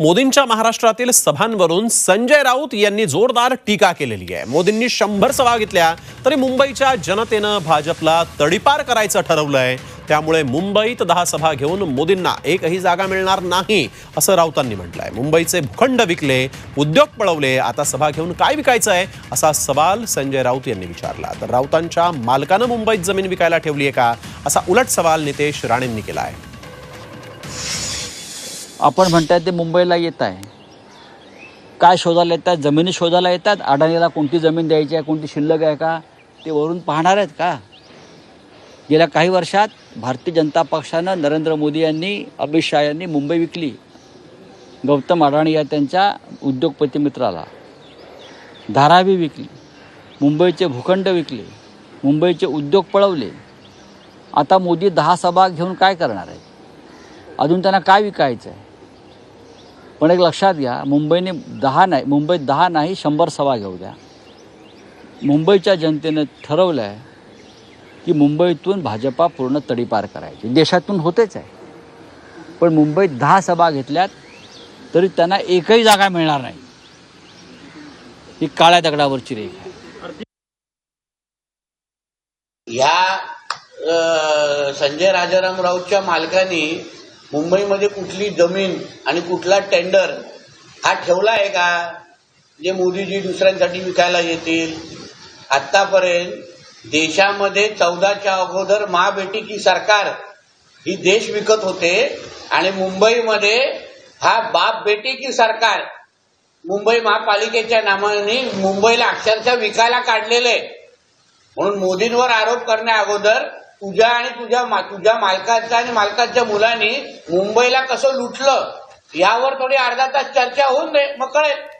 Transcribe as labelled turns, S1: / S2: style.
S1: मोदींच्या महाराष्ट्रातील सभांवरून संजय राऊत यांनी जोरदार टीका केलेली आहे. मोदींनी शंभर सभा घेतल्या तरी मुंबईच्या जनतेनं भाजपला तडीपार करायचं ठरवलंय. त्यामुळे मुंबईत दहा सभा घेऊन मोदींना एकही जागा मिळणार नाही असं राऊतांनी म्हटलंय. मुंबईचे भूखंड विकले उद्योग पळवले आता सभा घेऊन काय विकायचं आहे असा सवाल संजय राऊत यांनी विचारला. तर राऊतांच्या मालकानं मुंबईत जमीन विकायला ठेवली आहे का असा उलट सवाल नितेश राणेंनी केला आहे
S2: आपण म्हणताय ते मुंबईला येत आहे. काय शोधायला येतात? जमिनी शोधायला येतात? अडाणीला कोणती जमीन द्यायची आहे? कोणती शिल्लक आहे का? ते वरून पाहणार आहेत का? गेल्या काही वर्षात भारतीय जनता पक्षानं नरेंद्र मोदी यांनी अमित शहा यांनी मुंबई विकली. गौतम अडाणी या त्यांच्या उद्योगपती मित्राला. धारावी विकली. मुंबईचे भूखंड विकले. मुंबईचे उद्योग पळवले. आता मोदी दहा सभा घेऊन काय करणार आहेत? अजून त्यांना काय विकायचं आहे पण एक लक्षात घ्या मुंबईने दहा नाही मुंबईत दहा नाही शंभर सभा घेऊ द्या. मुंबईच्या जनतेनं ठरवलं आहे की मुंबईतून भाजपा पूर्ण तडीपार करायची. देशातून होतेच आहे. पण मुंबईत दहा सभा घेतल्यात तरी त्यांना एकही जागा मिळणार नाही. ही काळ्या दगडावरची रेख आहे.
S3: या संजय राजाराम राऊतच्या मालकांनी मुंबईमध्ये कुठली जमीन आणि कुठला टेंडर हा ठेवला आहे का? जे मोदीजी दुसऱ्यांसाठी विकायला येतील. आतापर्यंत देशामध्ये चौदाच्या अगोदर महाबेटी की सरकार ही देश विकत होते आणि मुंबईमध्ये हा बाप बेटी की सरकार मुंबई महापालिकेच्या नावाने मुंबईला अक्षरशः विकायला काढलेले म्हणून मोदींवर आरोप करण्या अगोदर तुझ्या आणि तुझ्या मा- तुझ्या मालकाच्या आणि मालकाच्या मुलांनी मुंबईला कसं लुटलं यावर थोडी अर्धा तास चर्चा होऊन दे मग कळेल.